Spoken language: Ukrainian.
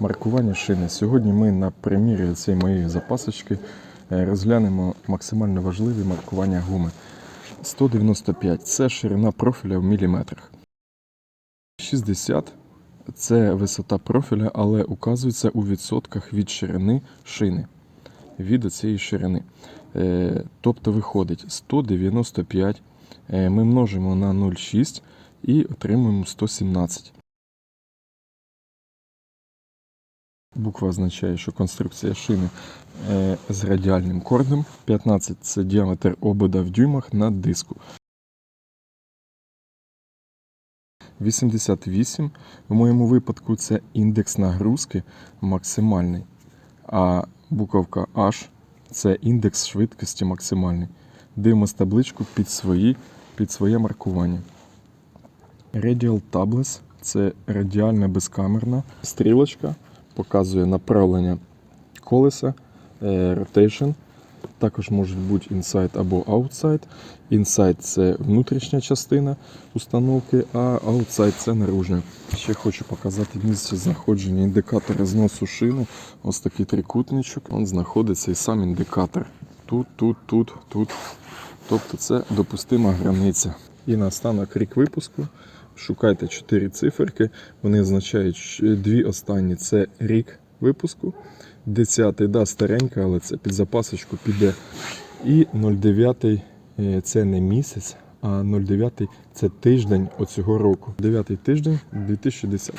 Маркування шини. Сьогодні ми на примірі цієї моєї запасочки е, розглянемо максимально важливі маркування гуми. 195 це ширина профіля в міліметрах. 60 це висота профіля, але указується у відсотках від ширини шини. Від цієї ширини. Е, Тобто виходить 195. е, Ми множимо на 0,6 і отримуємо 117. Буква означає, що конструкція шини е, з радіальним кордом. 15 це діаметр обода в дюймах на диску. 88 в моєму випадку це індекс нагрузки максимальний. А буковка H це індекс швидкості максимальний. Дивимось табличку під, свої, під своє маркування. Radial Tabless це радіальна безкамерна стрілочка, показує направлення колеса, е, rotation. Також можуть бути inside або outside. Inside це внутрішня частина установки, а outside це наружня. Ще хочу показати місце знаходження індикатора зносу шини. Ось такий трикутничок. Он знаходиться і сам індикатор. Тут, тут, тут, тут. Тобто це допустима границя. І наостанок рік випуску. Шукайте 4 циферки. Вони означають, дві останні це рік випуску. Десятий, да, старенька, але це під запасочку піде. І 09 е, це не місяць, а 09 це тиждень оцього року. 9 тиждень 2010